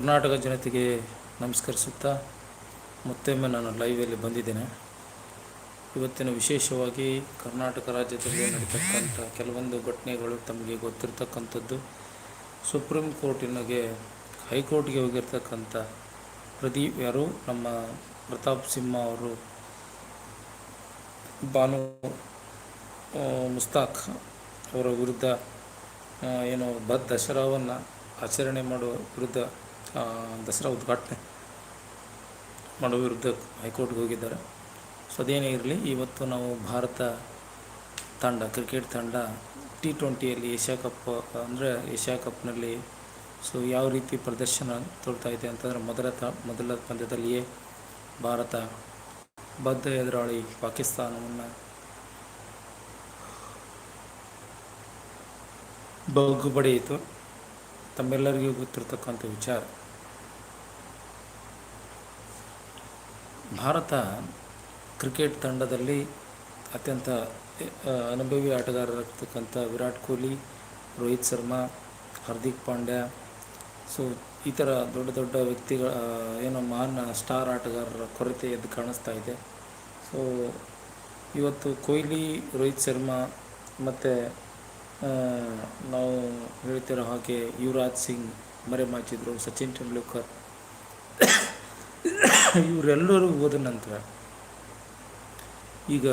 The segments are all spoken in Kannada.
ಕರ್ನಾಟಕ ಜನತೆಗೆ ನಮಸ್ಕರಿಸುತ್ತಾ ಮತ್ತೊಮ್ಮೆ ನಾನು ಲೈವಲ್ಲಿ ಬಂದಿದ್ದೇನೆ. ಇವತ್ತಿನ ವಿಶೇಷವಾಗಿ ಕರ್ನಾಟಕ ರಾಜ್ಯದಲ್ಲಿ ನಡೀತಕ್ಕಂಥ ಕೆಲವೊಂದು ಘಟನೆಗಳು ತಮಗೆ ಗೊತ್ತಿರತಕ್ಕಂಥದ್ದು. ಸುಪ್ರೀಂ ಕೋರ್ಟಿನಗೆ ಹೈಕೋರ್ಟ್ಗೆ ಹೋಗಿರ್ತಕ್ಕಂಥ ಪ್ರದೀಪ್ ಯಾರು, ನಮ್ಮ ಪ್ರತಾಪ್ ಸಿಂಹ ಅವರು ಬಾನು ಮುಸ್ತಾಕ್ ಅವರ ವಿರುದ್ಧ ಏನು ಬದ್ ದಸರಾವನ್ನು ಆಚರಣೆ ಮಾಡುವ ವಿರುದ್ಧ ದಸರಾ ಉದ್ಘಾಟನೆ ಮಾಡುವ ವಿರುದ್ಧ ಹೈಕೋರ್ಟ್ಗೆ ಹೋಗಿದ್ದಾರೆ. ಸೊ ಅದೇನೇ ಇರಲಿ, ಇವತ್ತು ನಾವು ಭಾರತ ತಂಡ, ಕ್ರಿಕೆಟ್ ತಂಡ ಟಿ ಟ್ವೆಂಟಿಯಲ್ಲಿ ಏಷ್ಯಾ ಕಪ್, ಅಂದರೆ ಏಷ್ಯಾ ಕಪ್ನಲ್ಲಿ ಸೊ, ಯಾವ ರೀತಿ ಪ್ರದರ್ಶನ ತೋರ್ತಾ ಇದೆ ಅಂತಂದರೆ ಮೊದಲ ತ, ಮೊದಲ ಪಂದ್ಯದಲ್ಲಿಯೇ ಭಾರತ ಬದ್ಧ ಎದುರಾಳಿ ಪಾಕಿಸ್ತಾನವನ್ನು ಬಗ್ಗು ಪಡೆಯಿತು. ತಮ್ಮೆಲ್ಲರಿಗೂ ಗೊತ್ತಿರತಕ್ಕಂಥ ವಿಚಾರ. ಭಾರತ ಕ್ರಿಕೆಟ್ ತಂಡದಲ್ಲಿ ಅತ್ಯಂತ ಅನುಭವಿ ಆಟಗಾರರಾಗ್ತಕ್ಕಂಥ ವಿರಾಟ್ ಕೊಹ್ಲಿ, ರೋಹಿತ್ ಶರ್ಮಾ, ಹಾರ್ದಿಕ್ ಪಾಂಡ್ಯ. ಸೊ ಈ ಥರ ದೊಡ್ಡ ದೊಡ್ಡ ವ್ಯಕ್ತಿಗಳ ಏನೋ ಮಹಾನ್ ಸ್ಟಾರ್ ಆಟಗಾರರ ಕೊರತೆ ಎದ್ದು ಕಾಣಿಸ್ತಾ ಇದೆ. ಸೊ ಇವತ್ತು ಕೊಹ್ಲಿ, ರೋಹಿತ್ ಶರ್ಮಾ ಮತ್ತು ನಾವು ಹೇಳ್ತಿರೋ ಹಾಗೆ ಯುವರಾಜ್ ಸಿಂಗ್ ಮರೆಮಾಚಿದ್ರು ಸಚಿನ್ ತೆಂಡೂಲ್ಕರ್. ಇವರೆಲ್ಲರೂ ಹೋದ ನಂತರ ಈಗ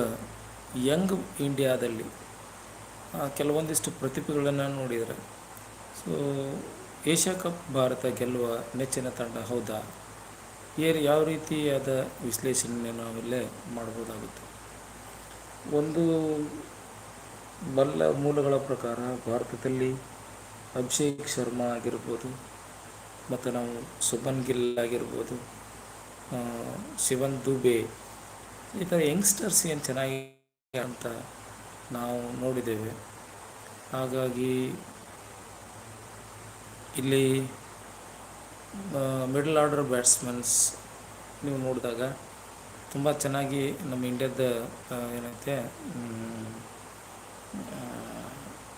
ಯಂಗ್ ಇಂಡಿಯಾದಲ್ಲಿ ಕೆಲವೊಂದಿಷ್ಟು ಪ್ರತಿಭೆಗಳನ್ನು ನೋಡಿದರೆ, ಸೊ, ಏಷ್ಯಾ ಕಪ್ ಭಾರತ ಗೆಲ್ಲುವ ನೆಚ್ಚಿನ ತಂಡ ಹೌದಾ? ಏನು ಯಾವ ರೀತಿಯಾದ ವಿಶ್ಲೇಷಣೆ ನಾವಿಲ್ಲೇ ಮಾಡ್ಬೋದಾಗುತ್ತೆ. ಒಂದು ಬಲ್ಲ ಮೂಲಗಳ ಪ್ರಕಾರ ಭಾರತದಲ್ಲಿ ಅಭಿಷೇಕ್ ಶರ್ಮಾ ಆಗಿರ್ಬೋದು, ಮತ್ತು ನಾವು ಸುಭನ್ ಗಿಲ್ ಆಗಿರ್ಬೋದು ಶಿವನ್ ದುಬೆ, ಈ ಥರ ಯಂಗ್ಸ್ಟರ್ಸ್ ಏನು ಚೆನ್ನಾಗಿ ಅಂತ ನಾವು ನೋಡಿದ್ದೇವೆ. ಹಾಗಾಗಿ ಇಲ್ಲಿ ಮಿಡಲ್ ಆರ್ಡರ್ ಬ್ಯಾಟ್ಸ್ಮನ್ಸ್ ನೀವು ನೋಡಿದಾಗ ತುಂಬ ಚೆನ್ನಾಗಿ ನಮ್ಮ ಇಂಡಿಯಾದ ಏನೈತೆ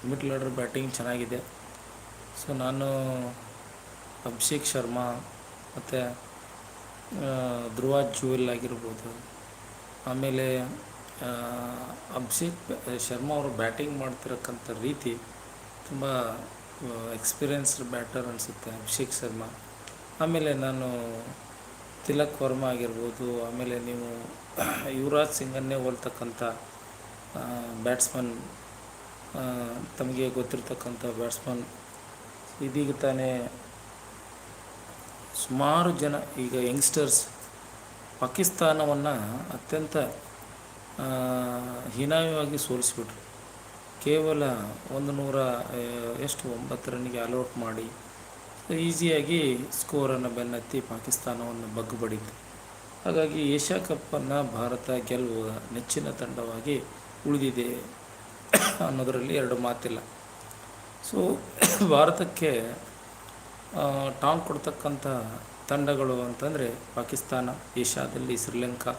ಮಿಡ್ಲ್ ಆರ್ಡರ್ ಬ್ಯಾಟಿಂಗ್ ಚೆನ್ನಾಗಿದೆ. ಸೊ ನಾನು ಅಭಿಷೇಕ್ ಶರ್ಮಾ ಮತ್ತು ಧ್ರುವ ಜುವೆಲ್ ಆಗಿರ್ಬೋದು. ಆಮೇಲೆ ಅಭಿಷೇಕ್ ಶರ್ಮಾ ಅವರು ಬ್ಯಾಟಿಂಗ್ ಮಾಡ್ತಿರಕ್ಕಂಥ ರೀತಿ ತುಂಬ ಎಕ್ಸ್ಪೀರಿಯನ್ಸ್ಡ್ ಬ್ಯಾಟರ್ ಅನಿಸುತ್ತೆ ಅಭಿಷೇಕ್ ಶರ್ಮಾ. ಆಮೇಲೆ ನಾನು ತಿಲಕ್ ವರ್ಮಾ ಆಗಿರ್ಬೋದು, ಆಮೇಲೆ ನೀವು ಯುವರಾಜ್ ಸಿಂಗನ್ನೇ ಹೋಲ್ತಕ್ಕಂಥ ಬ್ಯಾಟ್ಸ್ಮನ್ ತಮಗೆ ಗೊತ್ತಿರ್ತಕ್ಕಂಥ ಬ್ಯಾಟ್ಸ್ಮನ್ ಇದೀಗ ತಾನೇ ಸುಮಾರು ಜನ ಈಗ ಯಂಗ್ಸ್ಟರ್ಸ್ ಪಾಕಿಸ್ತಾನವನ್ನು ಅತ್ಯಂತ ಹೀನಾಯವಾಗಿ ಸೋಲಿಸಿಬಿಟ್ರು. ಕೇವಲ ಒಂದು ನೂರ ಎಷ್ಟು, ಒಂಬತ್ತು ರನ್ನಿಗೆ ಅಲೌಟ್ ಮಾಡಿ ಈಸಿಯಾಗಿ ಸ್ಕೋರನ್ನು ಬೆನ್ನತ್ತಿ ಪಾಕಿಸ್ತಾನವನ್ನು ಬಗ್ಗು ಬಡಿತು ಹಾಗಾಗಿ ಏಷ್ಯಾ ಕಪ್ಪನ್ನು ಭಾರತ ಗೆಲ್ಲುವ ನೆಚ್ಚಿನ ತಂಡವಾಗಿ ಉಳಿದಿದೆ ಅನ್ನೋದರಲ್ಲಿ ಎರಡು ಮಾತಿಲ್ಲ. ಸೊ ಭಾರತಕ್ಕೆ ಟಾಂಗ್ ಕೊಡ್ತಕ್ಕಂಥ ತಂಡಗಳು ಅಂತಂದರೆ ಪಾಕಿಸ್ತಾನ, ಏಷ್ಯಾದಲ್ಲಿ ಶ್ರೀಲಂಕಾ,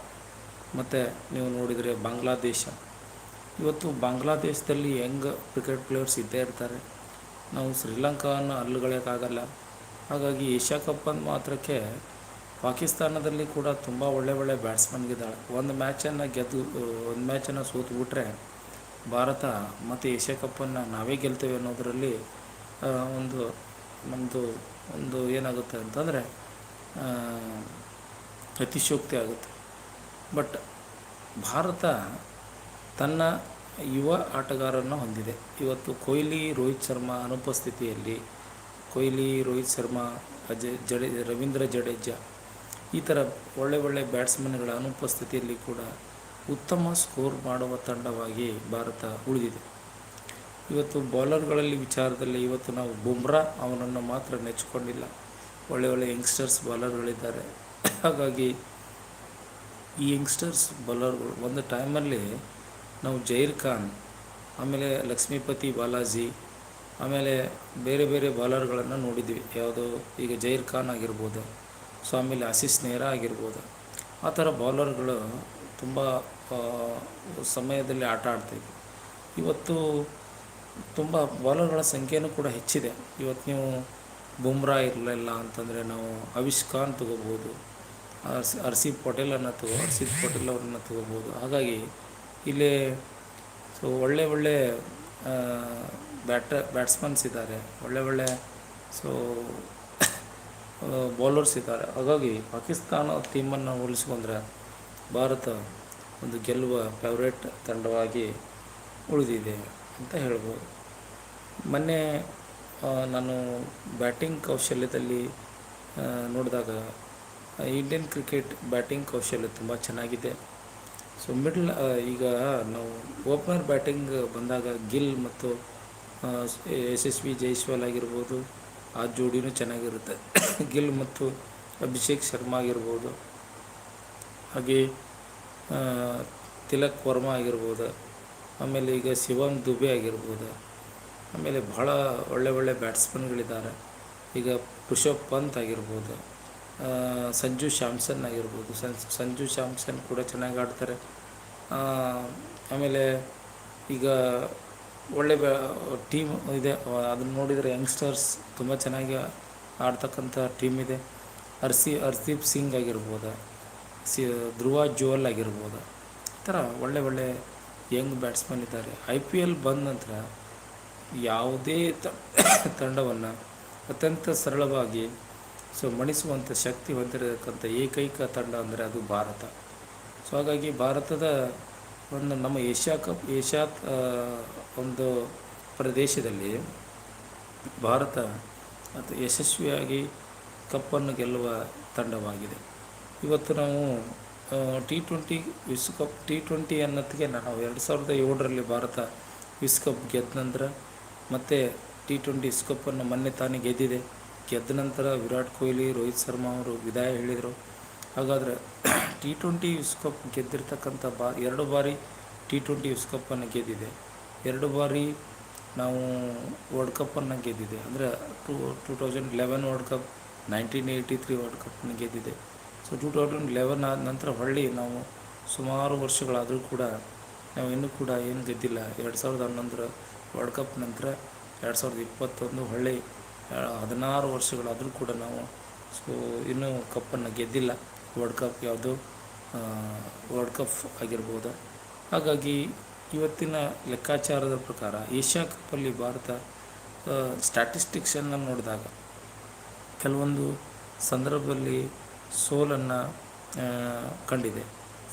ಮತ್ತು ನೀವು ನೋಡಿದರೆ ಬಾಂಗ್ಲಾದೇಶ. ಇವತ್ತು ಬಾಂಗ್ಲಾದೇಶದಲ್ಲಿ ಯಂಗ್ ಕ್ರಿಕೆಟ್ ಪ್ಲೇಯರ್ಸ್ ಇದ್ದೇ ಇರ್ತಾರೆ. ನಾವು ಶ್ರೀಲಂಕಾವನ್ನು ಅಲ್ಲುಗಳೆಯೋಕ್ಕಾಗಲ್ಲ ಹಾಗಾಗಿ ಏಷ್ಯಾ ಕಪ್ ಅಂದ ಮಾತ್ರಕ್ಕೆ ಪಾಕಿಸ್ತಾನದಲ್ಲಿ ಕೂಡ ತುಂಬ ಒಳ್ಳೆ ಒಳ್ಳೆ ಬ್ಯಾಟ್ಸ್ಮನ್ಗಿದ್ದಾಳೆ ಒಂದು ಮ್ಯಾಚನ್ನು ಗೆದ್ದು ಒಂದು ಮ್ಯಾಚನ್ನು ಸೋತು ಬಿಟ್ರೆ ಭಾರತ ಮತ್ತು ಏಷ್ಯಾ ಕಪ್ಪನ್ನು ನಾವೇ ಗೆಲ್ತೇವೆ ಅನ್ನೋದರಲ್ಲಿ ಒಂದು ನಮ್ಮದು ಒಂದು ಏನಾಗುತ್ತೆ ಅಂತಂದರೆ ಅತಿಶೋಕ್ತಿ ಆಗುತ್ತೆ. ಬಟ್ ಭಾರತ ತನ್ನ ಯುವ ಆಟಗಾರರನ್ನು ಹೊಂದಿದೆ. ಇವತ್ತು ಕೊಹ್ಲಿ, ರೋಹಿತ್ ಶರ್ಮಾ ಅನುಪಸ್ಥಿತಿಯಲ್ಲಿ, ಕೊಹ್ಲಿ, ರೋಹಿತ್ ಶರ್ಮಾ, ಅಜಯ್, ಜಡೆ, ರವೀಂದ್ರ ಜಡೇಜಾ, ಈ ಥರ ಒಳ್ಳೆ ಒಳ್ಳೆ ಬ್ಯಾಟ್ಸ್ಮನ್ಗಳ ಅನುಪಸ್ಥಿತಿಯಲ್ಲಿ ಕೂಡ ಉತ್ತಮ ಸ್ಕೋರ್ ಮಾಡುವ ತಂಡವಾಗಿ ಭಾರತ ಉಳಿದಿದೆ. ಇವತ್ತು ಬೌಲರ್ಗಳಲ್ಲಿ ವಿಚಾರದಲ್ಲಿ ಇವತ್ತು ನಾವು ಬುಮ್ರಾ ಅವನನ್ನು ಮಾತ್ರ ನೆಚ್ಕೊಂಡಿಲ್ಲ ಒಳ್ಳೆ ಒಳ್ಳೆ ಯಂಗ್ಸ್ಟರ್ಸ್ ಬೌಲರ್ಗಳಿದ್ದಾರೆ. ಹಾಗಾಗಿ ಈ ಯಂಗ್ಸ್ಟರ್ಸ್ ಬೌಲರ್ಗಳು ಒಂದು ಟೈಮಲ್ಲಿ ನಾವು ಜೈರ್ ಖಾನ್, ಆಮೇಲೆ ಲಕ್ಷ್ಮೀಪತಿ ಬಾಲಾಜಿ, ಆಮೇಲೆ ಬೇರೆ ಬೇರೆ ಬೌಲರ್ಗಳನ್ನು ನೋಡಿದ್ವಿ. ಯಾವುದು ಈಗ ಜೈರ್ ಖಾನ್ ಆಗಿರ್ಬೋದು ಸೊ ಆಮೇಲೆ ಆಶೀಸ್ ನೇಹ್ರಾ ಆಗಿರ್ಬೋದು. ಆ ಥರ ಬೌಲರ್ಗಳು ತುಂಬ ಸಮಯದಲ್ಲಿ ಆಟ ಆಡ್ತಿದ್ವಿ. ಇವತ್ತು ತುಂಬ ಬಾಲರ್ಗಳ ಸಂಖ್ಯೆಯೂ ಕೂಡ ಹೆಚ್ಚಿದೆ. ಇವತ್ತು ನೀವು ಬುಮ್ರಾ ಇರಲಿಲ್ಲ ಅಂತಂದರೆ ನಾವು ಅವಿಷ್ಕಾನ್ ತಗೋಬೋದು ಅರ್ಸ್ ಹರ್ಷಿತ್ ಪಟೇಲನ್ನು ತಗೋ, ಹರ್ಷಿತ್ ಪಟೇಲ್ ಅವ್ರನ್ನ ತಗೋಬೋದು. ಹಾಗಾಗಿ ಇಲ್ಲಿ ಸೊ ಒಳ್ಳೆ ಒಳ್ಳೆ ಬ್ಯಾಟ ಬ್ಯಾಟ್ಸ್ಮನ್ಸ್ ಇದ್ದಾರೆ. ಒಳ್ಳೆ ಒಳ್ಳೆ ಸೊ ಬೌಲರ್ಸ್ ಇದ್ದಾರೆ. ಹಾಗಾಗಿ ಪಾಕಿಸ್ತಾನ ಟೀಮನ್ನು ಹೋಲಿಸ್ಕೊಂಡ್ರೆ ಭಾರತ ಒಂದು ಗೆಲ್ಲುವ ಫೇವ್ರೇಟ್ ತಂಡವಾಗಿ ಉಳಿದಿದೆ. ಅಂತ ಹೇಳ್ಬೋದು. ಮೊನ್ನೆ ನಾನು ಬ್ಯಾಟಿಂಗ್ ಕೌಶಲ್ಯದಲ್ಲಿ ನೋಡಿದಾಗ ಇಂಡಿಯನ್ ಕ್ರಿಕೆಟ್ ಬ್ಯಾಟಿಂಗ್ ಕೌಶಲ್ಯ ತುಂಬ ಚೆನ್ನಾಗಿದೆ. ಸೊ ಮಿಡ್ಲ್ ಈಗ ನಾವು ಓಪನರ್ ಬ್ಯಾಟಿಂಗ್ ಬಂದಾಗ ಗಿಲ್ ಮತ್ತು ಆ, ಯಶಸ್ವಿ ಜೈಸ್ವಾಲ್ ಆಗಿರ್ಬೋದು ಆ ಜೋಡಿನೂ ಚೆನ್ನಾಗಿರುತ್ತೆ. ಗಿಲ್ ಮತ್ತು ಅಭಿಷೇಕ್ ಶರ್ಮಾ ಆಗಿರ್ಬೋದು. ಹಾಗೆ ತಿಲಕ್ ವರ್ಮಾ ಆಗಿರ್ಬೋದು. ಆಮೇಲೆ ಈಗ ಶಿವಮ್ ದುಬೆ ಆಗಿರ್ಬೋದು, ಆಮೇಲೆ ಭಾಳ ಒಳ್ಳೆ ಒಳ್ಳೆ ಬ್ಯಾಟ್ಸ್ಮನ್ಗಳಿದ್ದಾರೆ. ಈಗ ಪುಷಪ್ ಪಂತ್ ಆಗಿರ್ಬೋದು ಸಂಜು ಶ್ಯಾಮ್ಸನ್ ಆಗಿರ್ಬೋದು ಸನ್ ಸಂಜು ಶ್ಯಾಮ್ಸನ್ ಕೂಡ ಚೆನ್ನಾಗಿ ಆಡ್ತಾರೆ. ಆಮೇಲೆ ಈಗ ಒಳ್ಳೆ ಟೀಮ್ ಇದೆ. ಅದನ್ನು ನೋಡಿದರೆ ಯಂಗ್ಸ್ಟರ್ಸ್ ತುಂಬ ಚೆನ್ನಾಗಿ ಆಡ್ತಕ್ಕಂಥ ಟೀಮ್ ಇದೆ. ಹರ್ಸಿ, ಹರ್ದೀಪ್ ಸಿಂಗ್ ಆಗಿರ್ಬೋದು, ಸಿ, ಧ್ರುವ ಜೋಲ್ ಆಗಿರ್ಬೋದು, ಈ ಥರ ಒಳ್ಳೆ ಒಳ್ಳೆ ಯಂಗ್ ಬ್ಯಾಟ್ಸ್ಮನ್ ಇದ್ದಾರೆ. ಐ ಪಿ ಎಲ್ ಬಂದ ನಂತರ ಯಾವುದೇ ತಂಡವನ್ನು ಅತ್ಯಂತ ಸರಳವಾಗಿ ಸೊ ಮಣಿಸುವಂಥ ಶಕ್ತಿ ಹೊಂದಿರತಕ್ಕಂಥ ಏಕೈಕ ತಂಡ ಅಂದರೆ ಅದು ಭಾರತ. ಸೊ ಹಾಗಾಗಿ ಭಾರತದ ಒಂದು ನಮ್ಮ ಏಷ್ಯಾ ಕಪ್, ಏಷ್ಯಾ ಒಂದು ಪ್ರದೇಶದಲ್ಲಿ ಭಾರತ ಅದು ಯಶಸ್ವಿಯಾಗಿ ಕಪ್ಪನ್ನು ಗೆಲ್ಲುವ ತಂಡವಾಗಿದೆ. ಇವತ್ತು ನಾವು ಟಿ ಟ್ವೆಂಟಿ ವಿಶ್ವಕಪ್ ಟಿ ಟ್ವೆಂಟಿ ಅನ್ನೋದಕ್ಕೆ ನಾವು ಎರಡು ಸಾವಿರದ ಏಳರಲ್ಲಿ ಭಾರತ ವಿಶ್ವಕಪ್ ಗೆದ್ದ ನಂತರ ಮತ್ತು ಟಿ ಟ್ವೆಂಟಿ ವಿಶ್ವಕಪ್ಪನ್ನು ಮೊನ್ನೆ ತಾನೇ ಗೆದ್ದಿದೆ. ಗೆದ್ದ ನಂತರ ವಿರಾಟ್ ಕೊಹ್ಲಿ, ರೋಹಿತ್ ಶರ್ಮಾ ಅವರು ವಿದಾಯ ಹೇಳಿದರು. ಹಾಗಾದರೆ ಟಿ ಟ್ವೆಂಟಿ ವಿಶ್ವಕಪ್ ಗೆದ್ದಿರ್ತಕ್ಕಂಥ ಬಾ, ಎರಡು ಬಾರಿ ಟಿ ಟ್ವೆಂಟಿ ವಿಶ್ವಕಪ್ಪನ್ನು ಗೆದ್ದಿದೆ. ಎರಡು ಬಾರಿ ನಾವು ವರ್ಲ್ಡ್ ಕಪ್ಪನ್ನು ಗೆದ್ದಿದೆ. ಅಂದರೆ two two thousand eleven world cup nineteen eighty three world ಕಪ್ಪನ್ನು ಗೆದ್ದಿದೆ. ಸೊ ಟೂ ತೌಸಂಡ್ ಲೆವೆನ್ ಆದ ನಂತರ ಹೊಳ್ಳಿ ನಾವು ಸುಮಾರು ವರ್ಷಗಳಾದರೂ ಕೂಡ ನಾವು ಇನ್ನೂ ಕೂಡ ಏನು ಗೆದ್ದಿಲ್ಲ. ಎರಡು ಸಾವಿರದ ಹನ್ನೊಂದರ ವರ್ಲ್ಡ್ ಕಪ್ ನಂತರ ಎರಡು ಸಾವಿರದ ಇಪ್ಪತ್ತೊಂದು ಹೊಳ್ಳಿ ಹದಿನಾರು ವರ್ಷಗಳಾದರೂ ಕೂಡ ನಾವು, ಸೊ, ಇನ್ನೂ ಕಪ್ಪನ್ನು ಗೆದ್ದಿಲ್ಲ. ವರ್ಲ್ಡ್ ಕಪ್ ಯಾವುದು? ವರ್ಲ್ಡ್ ಕಪ್ ಆಗಿರ್ಬೋದು. ಹಾಗಾಗಿ ಇವತ್ತಿನ ಲೆಕ್ಕಾಚಾರದ ಪ್ರಕಾರ ಏಷ್ಯಾ ಕಪ್ಪಲ್ಲಿ ಭಾರತ ಸ್ಟ್ಯಾಟಿಸ್ಟಿಕ್ಸನ್ನು ನೋಡಿದಾಗ ಕೆಲವೊಂದು ಸಂದರ್ಭದಲ್ಲಿ ಸೋಲನ್ನು ಕಂಡಿದೆ.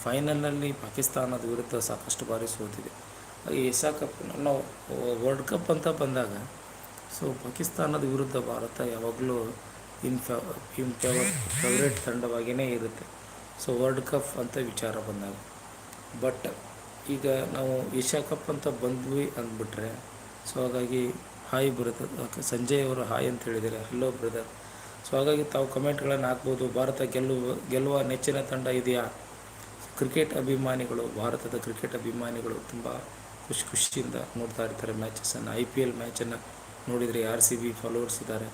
ಫೈನಲ್ನಲ್ಲಿ ಪಾಕಿಸ್ತಾನದ ವಿರುದ್ಧ ಸಾಕಷ್ಟು ಬಾರಿ ಸೋತಿದೆ. ಏಷ್ಯಾ ಕಪ್ ನಾವು ವರ್ಲ್ಡ್ ಕಪ್ ಅಂತ ಬಂದಾಗ, ಸೊ, ಪಾಕಿಸ್ತಾನದ ವಿರುದ್ಧ ಭಾರತ ಯಾವಾಗಲೂ ಇನ್ ಫೇವ ಇನ್ ಫೇವರ್ ಫೇವ್ರೇಟ್ ತಂಡವಾಗಿಯೇ ಇರುತ್ತೆ. ಸೊ ವರ್ಲ್ಡ್ ಕಪ್ ಅಂತ ವಿಚಾರ ಬಂದಾಗ. ಬಟ್ ಈಗ ನಾವು ಏಷ್ಯಾ ಕಪ್ ಅಂತ ಬಂದ್ವಿ ಅಂದ್ಬಿಟ್ರೆ, ಸೊ, ಹಾಗಾಗಿ ಹಾಯ್ ಬ್ರದರ್ ಸಂಜಯ್ ಅವರು ಹಾಯ್ ಅಂತ ಹೇಳಿದ್ದಾರೆ. ಹಲೋ ಬ್ರದರ್ ಸೊ ಹಾಗಾಗಿ ತಾವು ಕಮೆಂಟ್ಗಳನ್ನು ಹಾಕ್ಬೋದು. ಭಾರತ ಗೆಲ್ಲುವ ಗೆಲ್ಲುವ ನೆಚ್ಚಿನ ತಂಡ ಇದೆಯಾ? ಕ್ರಿಕೆಟ್ ಅಭಿಮಾನಿಗಳು, ಭಾರತದ ಕ್ರಿಕೆಟ್ ಅಭಿಮಾನಿಗಳು ತುಂಬ ಖುಷಿ, ಖುಷಿಯಿಂದ ನೋಡ್ತಾ ಇರ್ತಾರೆ ಮ್ಯಾಚಸನ್ನು ಐ ಪಿ ಎಲ್ ಮ್ಯಾಚನ್ನು ನೋಡಿದರೆ ಆರ್ ಸಿ ಬಿ ಫಾಲೋವರ್ಸ್ ಇದ್ದಾರೆ?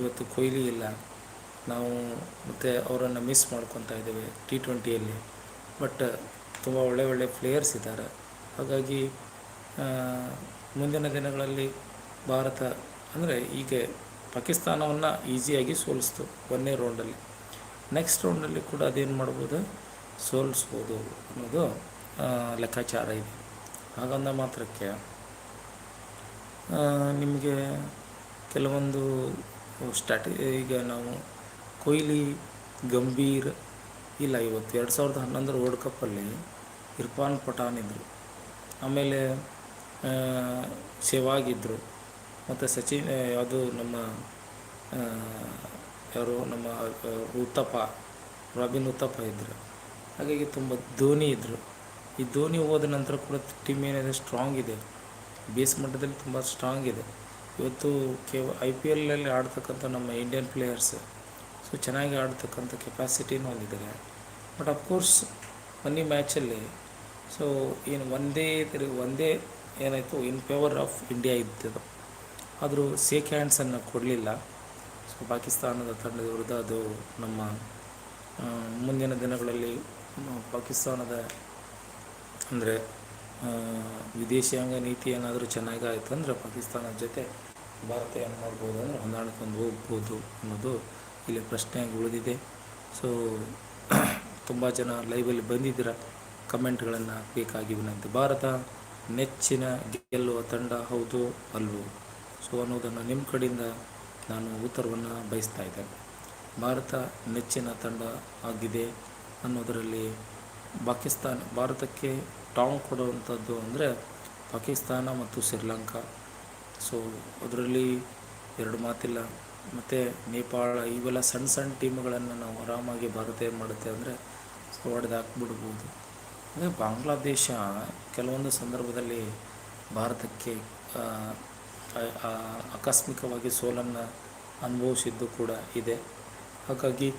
ಇವತ್ತು ಕೊಹ್ಲಿ ಇಲ್ಲ. ನಾವು ಮತ್ತು ಅವರನ್ನು ಮಿಸ್ ಮಾಡ್ಕೊತಾ ಇದ್ದೇವೆ ಟಿ ಟ್ವೆಂಟಿಯಲ್ಲಿ ಬಟ್ ತುಂಬ ಒಳ್ಳೆ ಒಳ್ಳೆ ಪ್ಲೇಯರ್ಸ್ ಇದ್ದಾರೆ. ಹಾಗಾಗಿ ಮುಂದಿನ ದಿನಗಳಲ್ಲಿ ಭಾರತ ಅಂದರೆ ಈಗ ಪಾಕಿಸ್ತಾನವನ್ನು ಈಸಿಯಾಗಿ ಸೋಲಿಸ್ತು ಒಂದನೇ ರೌಂಡಲ್ಲಿ ನೆಕ್ಸ್ಟ್ ರೌಂಡಲ್ಲಿ ಕೂಡ ಅದೇನು ಮಾಡ್ಬೋದು? ಸೋಲಿಸ್ಬೋದು ಅನ್ನೋದು ಲೆಕ್ಕಾಚಾರ ಇದೆ. ಹಾಗಂದ ಮಾತ್ರಕ್ಕೆ ನಿಮಗೆ ಕೆಲವೊಂದು ಸ್ಟಾಟ ಈಗ ನಾವು ಕೊಹ್ಲಿ, ಗಂಭೀರ್, ಇಲ್ಲ ಇವತ್ತು ಎರಡು ಸಾವಿರದ ಹನ್ನೊಂದರ ವರ್ಲ್ಡ್ ಕಪ್ಪಲ್ಲಿ ಇರ್ಫಾನ್ ಪಠಾನ್ ಇದ್ದರು ಆಮೇಲೆ ಸೇವಾಗಿದ್ದರು ಮತ್ತು ಸಚಿನ್ ಯಾವುದು ನಮ್ಮ ಯಾರು ನಮ್ಮ ಉತ್ತಪ್ಪ, ರಾಬಿನ್ ಉತ್ತಪ್ಪ ಇದ್ದರು ಹಾಗಾಗಿ ತುಂಬ ಧೋನಿ ಇದ್ದರು ಈ ಧೋನಿ ಹೋದ ನಂತರ ಕೂಡ ಟೀಮ್ ಏನಿದೆ ಸ್ಟ್ರಾಂಗ್ ಇದೆ. ಬೇಸ್ ಮಟ್ಟದಲ್ಲಿ ತುಂಬ ಸ್ಟ್ರಾಂಗ್ ಇದೆ. ಇವತ್ತು ಕೇವ ಐ ಪಿ ಎಲ್ಲಲ್ಲಿ ಆಡ್ತಕ್ಕಂಥ ನಮ್ಮ ಇಂಡಿಯನ್ ಪ್ಲೇಯರ್ಸ್ ಸೊ ಚೆನ್ನಾಗಿ ಆಡ್ತಕ್ಕಂಥ ಕೆಪಾಸಿಟಿನೂ ಹೊಂದಿದ್ದಾರೆ ಬಟ್ ಅಫ್ಕೋರ್ಸ್ ಮೊನ್ನೆ ಮ್ಯಾಚಲ್ಲಿ ಸೊ ಏನು ಒಂದೇ ಒಂದೇ ಏನಾಯಿತು ಇನ್ ಫೇವರ್ ಆಫ್ ಇಂಡಿಯಾ ಇದ್ದದು ಆದರೂ ಸೇಕ್ ಹ್ಯಾಂಡ್ಸನ್ನು ಕೊಡಲಿಲ್ಲ. ಸೊ ಪಾಕಿಸ್ತಾನದ ತಂಡದ ವಿರುದ್ಧ ಅದು ನಮ್ಮ ಮುಂದಿನ ದಿನಗಳಲ್ಲಿ ಪಾಕಿಸ್ತಾನದ, ಅಂದರೆ ವಿದೇಶಾಂಗ ನೀತಿ ಏನಾದರೂ ಚೆನ್ನಾಗಿ ಆಯಿತು ಅಂದರೆ ಪಾಕಿಸ್ತಾನದ ಜೊತೆ ಭಾರತ ಏನು ಮಾಡ್ಬೋದು ಅಂದರೆ ಹೊಂದಾಣಿಕೊಂಡು ಹೋಗ್ಬೋದು ಅನ್ನೋದು ಇಲ್ಲಿ ಪ್ರಶ್ನೆಯಾಗಿ ಉಳಿದಿದೆ. ಸೊ ತುಂಬ ಜನ ಲೈವಲ್ಲಿ ಬಂದಿದ್ದೀರ? ಕಮೆಂಟ್ಗಳನ್ನು ಬೇಕಾಗಿ ವಿನಂತಿ. ಭಾರತ ನೆಚ್ಚಿನ ಗೆಲ್ಲುವ ತಂಡ ಹೌದು ಅಲ್ವೋ? ಸೊ ಅನ್ನೋದನ್ನು ನಿಮ್ಮ ಕಡೆಯಿಂದ ನಾನು ಉತ್ತರವನ್ನು ಬಯಸ್ತಾ ಇದ್ದೇನೆ. ಭಾರತ ನೆಚ್ಚಿನ ತಂಡ ಆಗಿದೆ ಅನ್ನೋದರಲ್ಲಿ ಪಾಕಿಸ್ತಾನ, ಭಾರತಕ್ಕೆ ಟಾಂಗ್ ಕೊಡುವಂಥದ್ದು ಅಂದರೆ ಪಾಕಿಸ್ತಾನ ಮತ್ತು ಶ್ರೀಲಂಕಾ. ಸೊ ಅದರಲ್ಲಿ ಎರಡು ಮಾತಿಲ್ಲ. ಮತ್ತು ನೇಪಾಳ, ಇವೆಲ್ಲ ಸಣ್ಣ ಸಣ್ಣ ಟೀಮ್ಗಳನ್ನು ನಾವು ಆರಾಮಾಗಿ ಭಾರತ ಏನು ಮಾಡುತ್ತೆ ಅಂದರೆ ಸೊ ಹೊಡೆದು ಹಾಕ್ಬಿಡ್ಬೋದು. ಅಂದರೆ ಬಾಂಗ್ಲಾದೇಶ ಕೆಲವೊಂದು ಸಂದರ್ಭದಲ್ಲಿ ಭಾರತಕ್ಕೆ ಆಕಸ್ಮಿಕವಾಗಿ ಸೋಲನ್ನು ಅನುಭವಿಸಿದ್ದು ಕೂಡ ಇದೆ. ಹಾಗಾಗಿ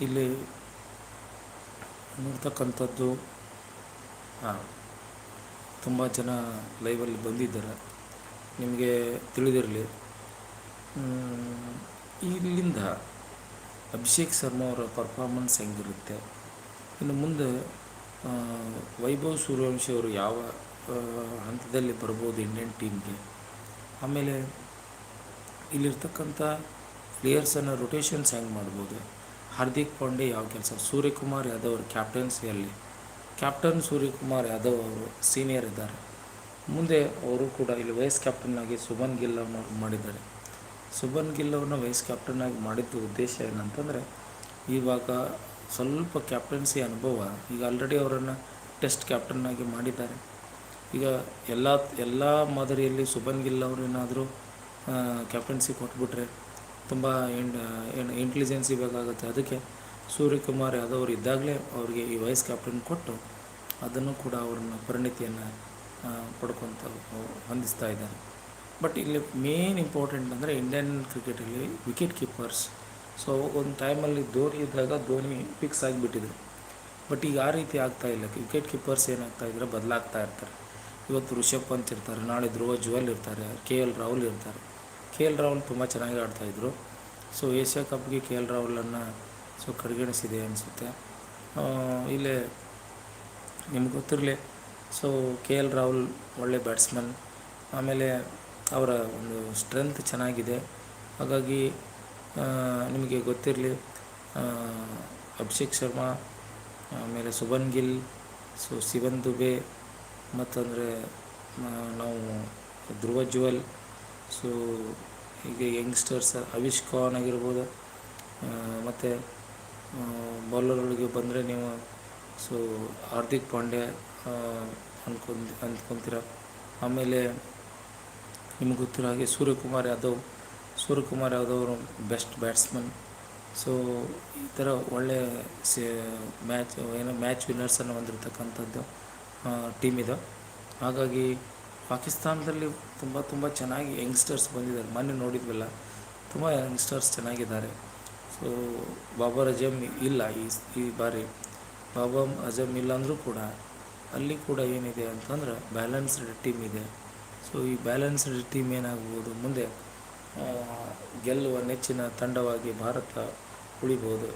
ಇಲ್ಲಿ ನೋಡ್ತಕ್ಕಂಥದ್ದು ಹಾಂ ತುಂಬ ಜನ ಲೈವಲ್ಲಿ ಬಂದಿದ್ದಾರೆ. ನಿಮಗೆ ತಿಳಿದಿರಲಿ. ಇಲ್ಲಿಂದ ಅಭಿಷೇಕ್ ಶರ್ಮಾ ಅವರ ಪರ್ಫಾರ್ಮೆನ್ಸ್ ಹೆಂಗಿರುತ್ತೆ? ಇನ್ನು ಮುಂದೆ ವೈಭವ್ ಸೂರ್ಯವಂಶಿ ಅವರು ಯಾವ ಹಂತದಲ್ಲಿ ಬರ್ಬೋದು ಇಂಡಿಯನ್ ಟೀಮ್ಗೆ? ಆಮೇಲೆ ಇಲ್ಲಿರ್ತಕ್ಕಂಥ ಪ್ಲೇಯರ್ಸನ್ನು ರೊಟೇಷನ್ಸ್ ಹೆಂಗೆ ಮಾಡ್ಬೋದು? ಹಾರ್ದಿಕ್ ಪಾಂಡೆ ಯಾವ ಕೆಲಸ? ಸೂರ್ಯಕುಮಾರ್ ಯಾದವ್ ಅವರು ಕ್ಯಾಪ್ಟನ್ಸಿಯಲ್ಲಿ ಕ್ಯಾಪ್ಟನ್ ಸೂರ್ಯಕುಮಾರ್ ಯಾದವ್ ಅವರು ಸೀನಿಯರ್ ಇದ್ದಾರೆ. ಮುಂದೆ ಅವರು ಕೂಡ ಇಲ್ಲಿ ವೈಸ್ ಕ್ಯಾಪ್ಟನ್ ಆಗಿ ಸುಮನ್ ಗಿಲ್ ಮಾಡಿದ್ದಾರೆ. ಸುಭನ್ ಗಿಲ್ ಅವ್ರನ್ನ ವೈಸ್ ಕ್ಯಾಪ್ಟನ್ ಆಗಿ ಮಾಡಿದ್ದು ಉದ್ದೇಶ ಏನಂತಂದರೆ, ಇವಾಗ ಸ್ವಲ್ಪ ಕ್ಯಾಪ್ಟನ್ಸಿ ಅನುಭವ. ಈಗ ಆಲ್ರೆಡಿ ಅವರನ್ನು ಟೆಸ್ಟ್ ಕ್ಯಾಪ್ಟನ್ ಆಗಿ ಮಾಡಿದ್ದಾರೆ. ಈಗ ಎಲ್ಲ ಎಲ್ಲ ಮಾದರಿಯಲ್ಲಿ ಸುಭನ್ ಗಿಲ್ ಅವರೇನಾದರೂ ಕ್ಯಾಪ್ಟನ್ಸಿ ಕೊಟ್ಬಿಟ್ರೆ ತುಂಬ ಇಂಟೆಲಿಜೆನ್ಸಿ ಬೇಕಾಗುತ್ತೆ ಅದಕ್ಕೆ ಸೂರ್ಯಕುಮಾರ್ ಯಾದವ್ ಅವರು ಇದ್ದಾಗಲೇ ಅವರಿಗೆ ಈ ವೈಸ್ ಕ್ಯಾಪ್ಟನ್ ಕೊಟ್ಟು ಅದನ್ನು ಕೂಡ ಅವ್ರನ್ನ ಪರಿಣಿತಿಯನ್ನು ಪಡ್ಕೊತ ಹೊಂದಿಸ್ತಾ ಇದ್ದಾರೆ. ಬಟ್ ಇಲ್ಲಿ ಮೇನ್ ಇಂಪಾರ್ಟೆಂಟ್ ಅಂದರೆ ಇಂಡಿಯನ್ ಕ್ರಿಕೆಟಲ್ಲಿ ವಿಕೆಟ್ ಕೀಪರ್ಸ್ ಸೊ ಒಂದು ಟೈಮಲ್ಲಿ ಧೋನಿ ಇದ್ದಾಗ ಧೋನಿ ಫಿಕ್ಸ್ ಆಗಿಬಿಟ್ಟಿದೆ. ಬಟ್ ಈಗ ಆ ರೀತಿ ಆಗ್ತಾ ಇಲ್ಲ. ವಿಕೆಟ್ ಕೀಪರ್ಸ್ ಏನಾಗ್ತಾ ಇದ್ರೆ ಬದಲಾಗ್ತಾ ಇರ್ತಾರೆ. ಇವತ್ತು ಋಷಭ್ ಪಂತ್ ಇರ್ತಾರೆ, ನಾಳೆ ಧ್ರುವ ಜುವೆಲ್ ಇರ್ತಾರೆ, ಕೆ ಎಲ್ ರಾಹುಲ್ ಇರ್ತಾರೆ. ಕೆ ಎಲ್ ರಾಹುಲ್ ತುಂಬ ಚೆನ್ನಾಗಿ ಆಡ್ತಾಯಿದ್ರು ಸೊ ಏಷ್ಯಾ ಕಪ್ಗೆ ಕೆ ಎಲ್ ರಾಹುಲನ್ನು ಸೊ ಕಡೆಗಣಿಸಿದೆ ಅನಿಸುತ್ತೆ. ಇಲ್ಲೇ ನಿಮ್ಗೆ ಗೊತ್ತಿರಲಿ. ಸೊ ಕೆ ಎಲ್ ರಾಹುಲ್ ಒಳ್ಳೆ ಬ್ಯಾಟ್ಸ್ಮನ್ ಆಮೇಲೆ ಅವರ ಒಂದು ಸ್ಟ್ರೆಂತ್ ಚೆನ್ನಾಗಿದೆ. ಹಾಗಾಗಿ ನಿಮಗೆ ಗೊತ್ತಿರಲಿ ಅಭಿಷೇಕ್ ಶರ್ಮಾ, ಆಮೇಲೆ ಸುಭನ್ ಗಿಲ್, ಸೊ ಶಿವನ್ ದುಬೆ, ಮತ್ತಂದರೆ ನಾವು ಧ್ರುವ ಜುವೆಲ್ ಸೊ ಹೀಗೆ ಯಂಗ್ಸ್ಟರ್ಸ್, ಅವಿಶ್ ಖಾನ್ ಆಗಿರ್ಬೋದು ಮತ್ತು ಬೌಲರ್ಗಳಿಗೆ ಬಂದರೆ ನೀವು, ಸೊ ಹಾರ್ದಿಕ್ ಪಾಂಡೆ ಅನ್ಕೊಂಡ್, ಅಂದ್ಕೊತೀರ. ಆಮೇಲೆ ನಿಮ್ಗೆ ಗೊತ್ತಿರೋ ಹಾಗೆ ಸೂರ್ಯಕುಮಾರ್ ಯಾದವ್ ಸೂರ್ಯಕುಮಾರ್ ಯಾದವ್ ಅವರು ಬೆಸ್ಟ್ ಬ್ಯಾಟ್ಸ್ಮನ್ ಸೊ ಈ ಥರ ಒಳ್ಳೆಯ ಸೇ ಮ್ಯಾಚ್ ಏನೋ ಮ್ಯಾಚ್ ವಿನ್ನರ್ಸನ್ನು ಹೊಂದಿರತಕ್ಕಂಥದ್ದು ಟೀಮ್ ಇದೆ. ಹಾಗಾಗಿ ಪಾಕಿಸ್ತಾನದಲ್ಲಿ ತುಂಬ ತುಂಬ ಚೆನ್ನಾಗಿ ಯಂಗ್ಸ್ಟರ್ಸ್ ಬಂದಿದ್ದಾರೆ. ಮೊನ್ನೆ ನೋಡಿದ್ವಲ್ಲ, ತುಂಬ ಯಂಗ್ಸ್ಟರ್ಸ್ ಚೆನ್ನಾಗಿದ್ದಾರೆ. ಸೊ ಬಾಬರ್ ಅಜಮ್ ಇಲ್ಲ ಈ ಈ ಬಾರಿ. ಬಾಬಾ ಅಜಮ್ ಇಲ್ಲ ಅಂದರೂ ಕೂಡ, ಅಲ್ಲಿ ಕೂಡ ಏನಿದೆ ಅಂತಂದ್ರೆ ಬ್ಯಾಲೆನ್ಸ್ಡ್ ಟೀಮ್ ಇದೆ. ಸೊ ಈ ಬ್ಯಾಲೆನ್ಸ್ಡ್ ಟೀಮ್ ಏನಾಗ್ಬೋದು? ಮುಂದೆ ಗೆಲ್ಲುವ ನೆಚ್ಚಿನ ತಂಡವಾಗಿ ಭಾರತ ಉಳಿಬೋದು.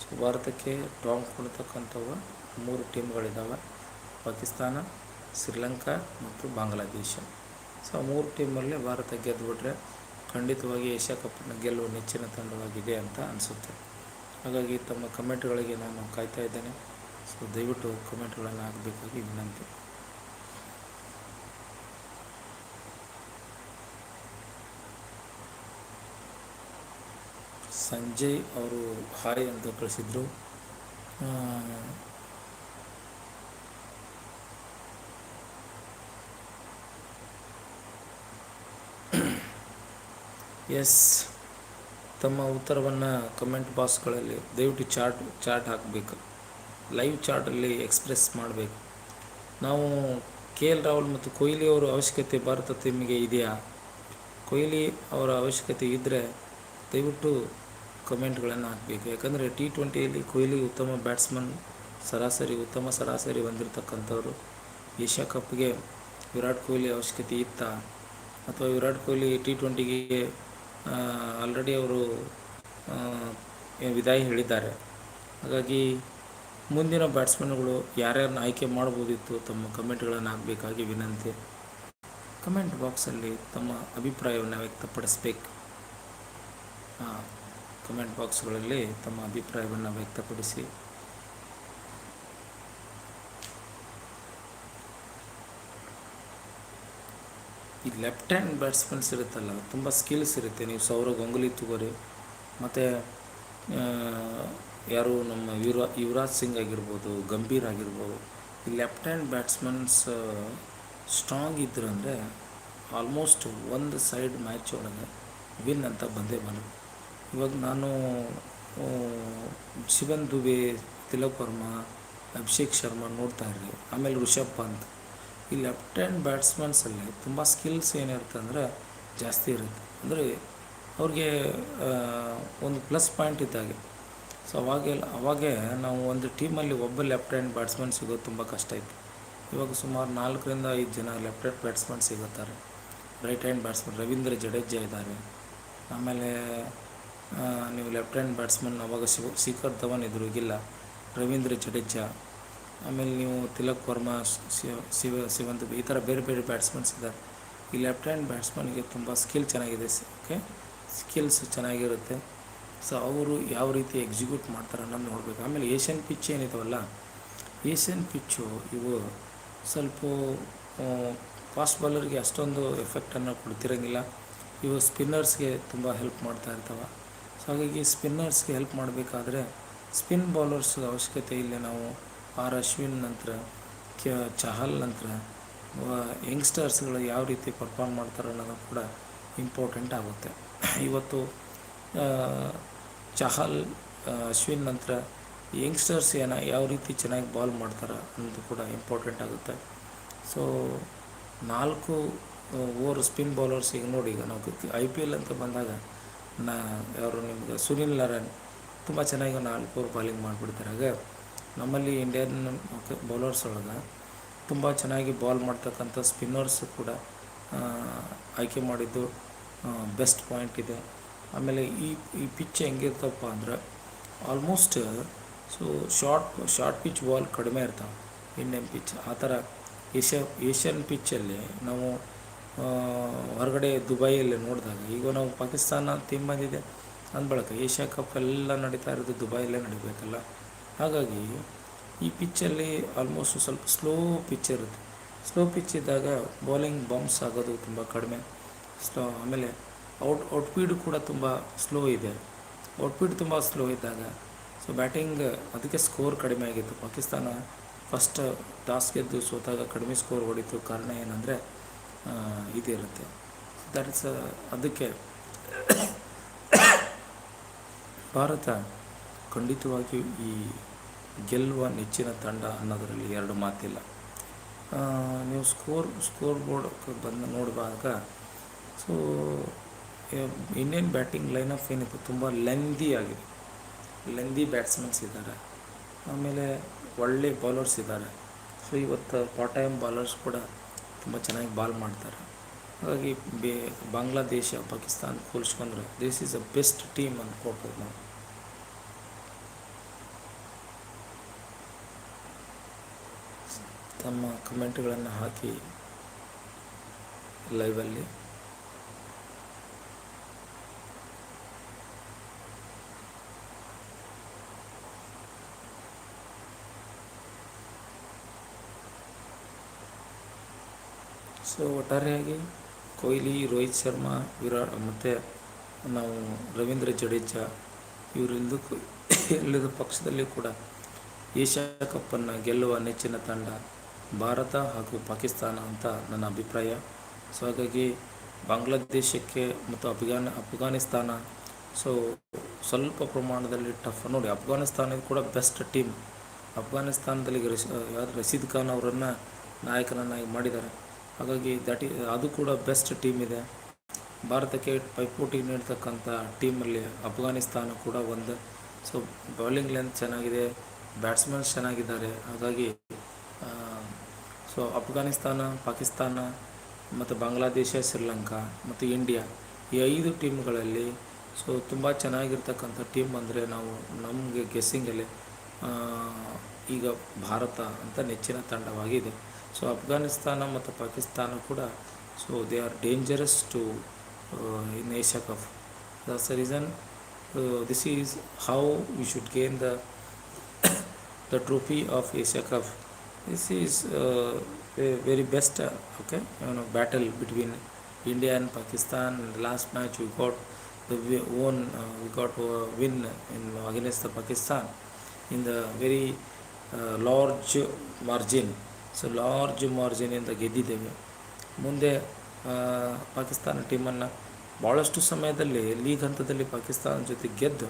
ಸೊ, ಭಾರತಕ್ಕೆ ಟಾಂಗ್ ಕೊಡ್ತಕ್ಕಂಥವು ಮೂರು ಟೀಮ್ಗಳಿದ್ದಾವೆ ಪಾಕಿಸ್ತಾನ, ಶ್ರೀಲಂಕಾ ಮತ್ತು ಬಾಂಗ್ಲಾದೇಶ. ಸೊ ಮೂರು ಟೀಮಲ್ಲೇ ಭಾರತ ಗೆದ್ದುಬಿಟ್ರೆ ಖಂಡಿತವಾಗಿ ಏಷ್ಯಾ ಕಪ್ನ ಗೆಲ್ಲುವ ನೆಚ್ಚಿನ ತಂಡವಾಗಿದೆ ಅಂತ ಅನಿಸುತ್ತೆ. ಹಾಗಾಗಿ ತಮ್ಮ ಕಮೆಂಟ್ಗಳಿಗೆ ನಾನು ಕಾಯ್ತಾ ಇದ್ದೇನೆ. ಸೊ, ದಯವಿಟ್ಟು ಕಮೆಂಟ್ಗಳನ್ನು ಹಾಕಬೇಕಾಗಿ ವಿನಂತಿ. ಸಂಜಯ್ ಅವರು ಹಾಯ್ ಅಂತ ಕಳಿಸಿದರು. ಎಸ್, ತಮ್ಮ ಉತ್ತರವನ್ನು ಕಮೆಂಟ್ ಬಾಕ್ಸ್ಗಳಲ್ಲಿ ದಯವಿಟ್ಟು ಚಾರ್ಟ್ ಚಾರ್ಟ್ ಹಾಕಬೇಕು. ಲೈವ್ ಚಾರ್ಟಲ್ಲಿ ಎಕ್ಸ್ಪ್ರೆಸ್ ಮಾಡಬೇಕು. ನಾವು ಕೆ ಎಲ್ ರಾಹುಲ್ ಮತ್ತು ಕೊಹ್ಲಿ ಅವರ ಅವಶ್ಯಕತೆ ಭಾರತ ಟೀಮಿಗೆ ಇದೆಯಾ? ಕೊಹ್ಲಿ ಅವರ ಅವಶ್ಯಕತೆ ಇದ್ದರೆ ದಯವಿಟ್ಟು ಕಮೆಂಟ್ಗಳನ್ನು ಹಾಕಬೇಕು. ಯಾಕಂದರೆ ಟಿ ಟ್ವೆಂಟಿಯಲ್ಲಿ ಕೊಹ್ಲಿ ಉತ್ತಮ ಬ್ಯಾಟ್ಸ್ಮನ್ ಸರಾಸರಿ, ಉತ್ತಮ ಸರಾಸರಿ ಹೊಂದಿರತಕ್ಕಂಥವ್ರು ಏಷ್ಯಾ ಕಪ್ಗೆ ವಿರಾಟ್ ಕೊಹ್ಲಿ ಅವಶ್ಯಕತೆ ಇತ್ತಾ? ಅಥವಾ ವಿರಾಟ್ ಕೊಹ್ಲಿ ಟಿ ಟ್ವೆಂಟಿಗೆ ಆಲ್ರೆಡಿ ಅವರು ವಿದಾಯಿ ಹೇಳಿದ್ದಾರೆ. ಹಾಗಾಗಿ ಮುಂದಿನ ಬ್ಯಾಟ್ಸ್ಮನ್ಗಳು ಯಾರ್ಯಾರನ್ನ ಆಯ್ಕೆ ಮಾಡ್ಬೋದಿತ್ತು ತಮ್ಮ ಕಮೆಂಟ್ಗಳನ್ನು ಹಾಕಬೇಕಾಗಿ ವಿನಂತಿ. ಕಮೆಂಟ್ ಬಾಕ್ಸಲ್ಲಿ ತಮ್ಮ ಅಭಿಪ್ರಾಯವನ್ನು ವ್ಯಕ್ತಪಡಿಸ್ಬೇಕು. ಕಮೆಂಟ್ ಬಾಕ್ಸ್ಗಳಲ್ಲಿ ತಮ್ಮ ಅಭಿಪ್ರಾಯವನ್ನು ವ್ಯಕ್ತಪಡಿಸಿ. ಈ ಲೆಫ್ಟ್ ಹ್ಯಾಂಡ್ ಬ್ಯಾಟ್ಸ್ಮನ್ಸ್ ಇರುತ್ತಲ್ಲ ತುಂಬ ಸ್ಕಿಲ್ಸ್ ಇರುತ್ತೆ. ನೀವು ಸೌರ ಗಂಗೂಲಿ ತಗೋರಿ, ಮತ್ತು ಯಾರು ನಮ್ಮ ಯುವ ಯುವರಾಜ್ ಸಿಂಗ್ ಆಗಿರ್ಬೋದು, ಗಂಭೀರ್ ಆಗಿರ್ಬೋದು, ಈ ಲೆಫ್ಟ್ ಹ್ಯಾಂಡ್ ಬ್ಯಾಟ್ಸ್ಮನ್ಸ್ ಸ್ಟ್ರಾಂಗ್ ಇದ್ರು ಅಂದರೆ ಆಲ್ಮೋಸ್ಟ್ ಒಂದು ಸೈಡ್ ಮ್ಯಾಚ್ ಒಳಗೆ ವಿನ್ ಅಂತ ಬಂದೇ ಬಂದರು ಇವಾಗ ನಾನು ಶಿವನ್ ದುಬೆ, ತಿಲಕ್ ವರ್ಮಾ, ಅಭಿಷೇಕ್ ಶರ್ಮಾ ನೋಡ್ತಾ ಇರಲಿ. ಆಮೇಲೆ ಋಷಭ್ ಪಂತ್. ಈ ಲೆಫ್ಟ್ ಹ್ಯಾಂಡ್ ಬ್ಯಾಟ್ಸ್ಮನ್ಸಲ್ಲಿ ತುಂಬ ಸ್ಕಿಲ್ಸ್ ಏನಿರುತ್ತೆ ಅಂದರೆ ಜಾಸ್ತಿ ಇರುತ್ತೆ. ಅಂದರೆ ಅವ್ರಿಗೆ ಒಂದು ಪ್ಲಸ್ ಪಾಯಿಂಟ್ ಇದ್ದಾಗೆ ಸೊ ಅವಾಗೆಲ್ಲ ಅವಾಗೆ ನಾವು ಒಂದು ಟೀಮಲ್ಲಿ ಒಬ್ಬ ಲೆಫ್ಟ್ ಹ್ಯಾಂಡ್ ಬ್ಯಾಟ್ಸ್ಮನ್ ಸಿಗೋದು ತುಂಬ ಕಷ್ಟ ಇತ್ತು. ಇವಾಗ ಸುಮಾರು ನಾಲ್ಕರಿಂದ ಐದು ಜನ left hand batsman ಸಿಗುತ್ತಾರೆ. Right hand batsman Ravindra Jadeja ಇದ್ದಾರೆ. ಆಮೇಲೆ ನೀವು ಲೆಫ್ಟ್ ಹ್ಯಾಂಡ್ ಬ್ಯಾಟ್ಸ್ಮನ್ ಅವಾಗ ಶಿವ ಶಿಖರ್ ಧವನ್ ಇದ್ರು ಈಗಿಲ್ಲ ರವೀಂದ್ರ ಜಡೇಜಾ. ಆಮೇಲೆ ನೀವು ತಿಲಕ್ ವರ್ಮಾ ಶಿವ ಶಿವ ಶಿವಂತ್ ಈ ಥರ ಬೇರೆ ಬೇರೆ ಬ್ಯಾಟ್ಸ್ಮನ್ಸ್ ಇದ್ದಾರೆ. ಈ ಲೆಫ್ಟ್ ಹ್ಯಾಂಡ್ ಬ್ಯಾಟ್ಸ್ಮನ್ಗೆ ತುಂಬ ಸ್ಕಿಲ್ ಚೆನ್ನಾಗಿದೆ ಓಕೆ? ಸ್ಕಿಲ್ಸ್ ಚೆನ್ನಾಗಿರುತ್ತೆ. ಸೊ ಅವರು ಯಾವ ರೀತಿ ಎಕ್ಸಿಕ್ಯೂಟ್ ಮಾಡ್ತಾರೆ ಅನ್ನೋದು ನೋಡಬೇಕು. ಆಮೇಲೆ ಏಷ್ಯನ್ ಪಿಚ್ ಏನಿದಾವಲ್ಲ, ಏಷ್ಯನ್ ಪಿಚ್ಚು ಇವು ಸ್ವಲ್ಪ ಫಾಸ್ಟ್ ಬಾಲರ್ಗೆ ಅಷ್ಟೊಂದು ಎಫೆಕ್ಟನ್ನು ಕೊಡ್ತಿರೋಂಗಿಲ್ಲ. ಇವು ಸ್ಪಿನ್ನರ್ಸ್ಗೆ ತುಂಬ ಹೆಲ್ಪ್ ಮಾಡ್ತಾ ಇರ್ತವೆ. ಸೊ ಹಾಗಾಗಿ ಸ್ಪಿನ್ನರ್ಸ್ಗೆ ಹೆಲ್ಪ್ ಮಾಡಬೇಕಾದ್ರೆ ಸ್ಪಿನ್ ಬೌಲರ್ಸ್ ಅವಶ್ಯಕತೆ ಇಲ್ಲಿ ನಾವು ಆರ್ ಅಶ್ವಿನ್ ನಂತರ, ಕೆ, ಚಹಲ್ ನಂತರ ಯಂಗ್ಸ್ಟರ್ಸ್ಗಳು ಯಾವ ರೀತಿ ಪರ್ಫಾರ್ಮ್ ಮಾಡ್ತಾರೆ ಅನ್ನೋದು ಕೂಡ ಇಂಪಾರ್ಟೆಂಟ್ ಆಗುತ್ತೆ. ಇವತ್ತು ಚಹಲ್ ಅಶ್ವಿನ್ ನಂತರ ಯಂಗ್ಸ್ಟರ್ಸ್ ಏನ ಯಾವ ರೀತಿ ಚೆನ್ನಾಗಿ ಬಾಲ್ ಮಾಡ್ತಾರೆ ಅನ್ನೋದು ಕೂಡ ಇಂಪಾರ್ಟೆಂಟ್ ಆಗುತ್ತೆ. ಸೊ ನಾಲ್ಕು ಓವರ್ ಸ್ಪಿನ್ ಬೌಲರ್ಸ್ ಈಗ ನೋಡಿ ಈಗ ನಾವು ಐ ಪಿ ಎಲ್ ಅಂತ ಬಂದಾಗ ನಾ ಯಾರು ನಿಮ್ಗೆ, ಸುನಿಲ್ ನಾರಾಯಣ್, ತುಂಬ ಚೆನ್ನಾಗಿ ನಾಲ್ಕು ಓವರ್ ಬಾಲಿಂಗ್ ಮಾಡಿಬಿಡ್ತಾರೆ. ಹಾಗೆ ನಮ್ಮಲ್ಲಿ ಇಂಡಿಯನ್ ಬೌಲರ್ಸ್ ಒಳಗೆ ತುಂಬ ಚೆನ್ನಾಗಿ ಬಾಲ್ ಮಾಡ್ತಕ್ಕಂಥ ಸ್ಪಿನ್ನರ್ಸ್ ಕೂಡ ಆಯ್ಕೆ ಮಾಡಿದ್ದು ಬೆಸ್ಟ್ ಪಾಯಿಂಟ್ ಇದೆ. ಆಮೇಲೆ ಈ ಈ ಪಿಚ್ ಹೆಂಗಿರ್ತಪ್ಪ ಅಂದ್ರೆ almost so short short pitch ball ಕಡಿಮೆ ಇರ್ತಾವೆ. ಇಂಡಿಯನ್ ಪಿಚ್ ಆ ಥರ ಏಷ್ಯಾ ಏಷ್ಯನ್ ಪಿಚ್ಚಲ್ಲಿ ನಾವು ಹೊರಗಡೆ ದುಬೈಯಲ್ಲಿ ನೋಡಿದಾಗ, ಈಗ ನಾವು ಪಾಕಿಸ್ತಾನ ಟೀಮ್ ಬಂದಿದೆ. ಅಂದ್ಬಳಕ ಏಷ್ಯಾ ಕಪ್ ಎಲ್ಲ ನಡೀತಾ ಇರೋದು ದುಬೈಯಲ್ಲೇ ನಡಿಬೇಕಲ್ಲ. ಹಾಗಾಗಿ ಈ ಪಿಚ್ಚಲ್ಲಿ ಆಲ್ಮೋಸ್ಟ್ ಸ್ವಲ್ಪ ಸ್ಲೋ ಪಿಚ್ ಇರುತ್ತೆ. ಸ್ಲೋ ಪಿಚ್ ಇದ್ದಾಗ ಬೌಲಿಂಗ್ ಬೌನ್ಸ್ ಆಗೋದು ತುಂಬ ಕಡಿಮೆ. ಸ್ಲೋ ಆಮೇಲೆ ಔಟ್ ಔಟ್ಪೀಡ್ ಕೂಡ ತುಂಬ ಸ್ಲೋ ಇದೆ. ಔಟ್ಪೀಡ್ ತುಂಬ ಸ್ಲೋ ಇದ್ದಾಗ ಸೊ ಬ್ಯಾಟಿಂಗ್ ಅದಕ್ಕೆ ಸ್ಕೋರ್ ಕಡಿಮೆ ಆಗಿತ್ತು. ಪಾಕಿಸ್ತಾನ ಫಸ್ಟ್ ಟಾಸ್ ಗೆದ್ದು ಸೋತಾಗ ಕಡಿಮೆ ಸ್ಕೋರ್ ಹೊಡಿತು. ಕಾರಣ ಏನಂದರೆ ಇದಿರುತ್ತೆ ದಟ್ ಇಸ್ ಅದಕ್ಕೆ ಭಾರತ ಖಂಡಿತವಾಗಿ ಈ ಗೆಲ್ಲುವ ನೆಚ್ಚಿನ ತಂಡ ಅನ್ನೋದರಲ್ಲಿ ಎರಡು ಮಾತಿಲ್ಲ. ನೀವು ಸ್ಕೋರ್ ಸ್ಕೋರ್ ಬೋರ್ಡ್ ಬಂದು ನೋಡುವಾಗ ಸೊ ಇಂಡಿಯನ್ ಬ್ಯಾಟಿಂಗ್ ಲೈನಪ್ ಏನಿತ್ತು ತುಂಬ ಲೆಂದಿ ಆಗಿದೆ. ಲೆಂದಿ ಬ್ಯಾಟ್ಸ್ಮನ್ಸ್ ಇದ್ದಾರೆ. ಆಮೇಲೆ ಒಳ್ಳೆ ಬೌಲರ್ಸ್ ಇದ್ದಾರೆ. ಸೊ ಇವತ್ತು ಪಾರ್ಟ್ ಟೈಮ್ ಬೌಲರ್ಸ್ ಕೂಡ ತುಂಬ ಚೆನ್ನಾಗಿ ಬಾಲ್ ಮಾಡ್ತಾರೆ. ಹಾಗಾಗಿ ಬೇ, ಬಾಂಗ್ಲಾದೇಶ, ಪಾಕಿಸ್ತಾನ ಹೋಲಿಸ್ಕೊಂಡ್ರೆ this is a best team ಅಂದ್ಕೊಳ್ಬೋದು ನಾವು. ತಮ್ಮ ಕಮೆಂಟ್ಗಳನ್ನು ಹಾಕಿ ಲೈವಲ್ಲಿ ಸೊ ಒಟ್ಟಾರೆಯಾಗಿ ಕೊಹ್ಲಿ, ರೋಹಿತ್ ಶರ್ಮಾ, ವಿರಾಟ್ ಮತ್ತು ನಾವು ರವೀಂದ್ರ ಜಡೇಜಾ ಇವರೆಲ್ಲದಕ್ಕೂ ಎಲ್ಲದ ಪಕ್ಷದಲ್ಲಿ ಕೂಡ ಏಷ್ಯಾ ಕಪ್ಪನ್ನು ಗೆಲ್ಲುವ ನೆಚ್ಚಿನ ತಂಡ ಭಾರತ ಹಾಗೂ ಪಾಕಿಸ್ತಾನ ಅಂತ ನನ್ನ ಅಭಿಪ್ರಾಯ. ಸೊ ಹಾಗಾಗಿ ಬಾಂಗ್ಲಾದೇಶಕ್ಕೆ ಮತ್ತು ಅಫ್ಘಾನ, ಅಫ್ಘಾನಿಸ್ತಾನ ಸೊ ಸ್ವಲ್ಪ ಪ್ರಮಾಣದಲ್ಲಿ ಟಫ್ ನೋಡಿ ಅಫ್ಘಾನಿಸ್ತಾನ ಕೂಡ ಬೆಸ್ಟ್ ಟೀಮ್ ಅಫ್ಘಾನಿಸ್ತಾನದಲ್ಲಿ ರಶ್ ರಶೀದ್ ಖಾನ್ ಅವರನ್ನು ನಾಯಕನನ್ನಾಗಿ ಮಾಡಿದ್ದಾರೆ. ಹಾಗಾಗಿ ದಟ್ ಅದು ಕೂಡ ಬೆಸ್ಟ್ ಟೀಮ್ ಇದೆ. ಭಾರತಕ್ಕೆ ಪೈಪೋಟಿ ನೀಡ್ತಕ್ಕಂಥ ಟೀಮಲ್ಲಿ ಅಫ್ಘಾನಿಸ್ತಾನ ಕೂಡ ಒಂದು. ಸೊ ಬೌಲಿಂಗ್ ಲೆಂತ್ ಚೆನ್ನಾಗಿದೆ ಬ್ಯಾಟ್ಸ್ಮನ್ ಚೆನ್ನಾಗಿದ್ದಾರೆ. ಹಾಗಾಗಿ ಸೊ ಅಫ್ಘಾನಿಸ್ತಾನ, ಪಾಕಿಸ್ತಾನ ಮತ್ತು ಬಾಂಗ್ಲಾದೇಶ, ಶ್ರೀಲಂಕಾ ಮತ್ತು ಇಂಡಿಯಾ ಈ ಐದು ಟೀಮ್ಗಳಲ್ಲಿ ಸೊ ತುಂಬ ಚೆನ್ನಾಗಿರ್ತಕ್ಕಂಥ ಟೀಮ್ ಅಂದರೆ ನಾವು ನಮಗೆ ಗೆಸ್ಸಿಂಗಲ್ಲಿ ಈಗ ಭಾರತ ಅಂತ ನೆಚ್ಚಿನ ತಂಡವಾಗಿದೆ. ಸೊ ಅಫ್ಘಾನಿಸ್ತಾನ ಮತ್ತು ಪಾಕಿಸ್ತಾನ ಕೂಡ so they are dangerous to in Asia Cup that's the reason this is how we should gain the the trophy of Asia Cup. This is uh, a very best uh, okay you know battle between India and Pakistan. In the last match we got the wi- won uh, we got a win in against the Pakistan in the very uh, large margin. So large ಮಾರ್ಜಿನಿಂದ ಗೆದ್ದಿದ್ದೇವೆ. ಮುಂದೆ ಪಾಕಿಸ್ತಾನ ಟೀಮನ್ನು ಭಾಳಷ್ಟು ಸಮಯದಲ್ಲಿ ಲೀಗ್ ಹಂತದಲ್ಲಿ ಪಾಕಿಸ್ತಾನ ಜೊತೆ ಗೆದ್ದು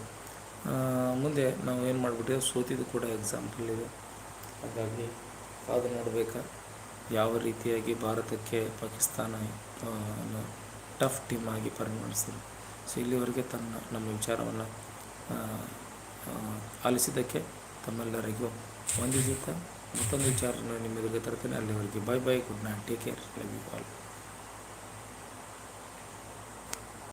ಮುಂದೆ ನಾವು ಏನು ಮಾಡಿಬಿಟ್ಟಿವೆ ಸೋತಿದ್ದು ಕೂಡ ಎಕ್ಸಾಂಪಲ್ ಇದೆ. ಹಾಗಾಗಿ ಅದು ನೋಡಬೇಕಾ ಯಾವ ರೀತಿಯಾಗಿ ಭಾರತಕ್ಕೆ ಪಾಕಿಸ್ತಾನ ಟಫ್ ಟೀಮ್ ಆಗಿ ಪರಿಗಣಿಸಿದೆ ಸೊ ಇಲ್ಲಿವರೆಗೆ ತನ್ನ, ನಮ್ಮ ವಿಚಾರವನ್ನು ಆಲಿಸಿದ್ದಕ್ಕೆ ತಮ್ಮೆಲ್ಲರಿಗೂ ವಂದಿಸುತ್ತಾ ಮತ್ತೊಂದು ವಿಚಾರನ ನಿಮ್ಮ ಎದುರಿಗೆ ತರ್ತೇನೆ ಅಲ್ಲಿವರೆಗೆ bye bye good night take care love you all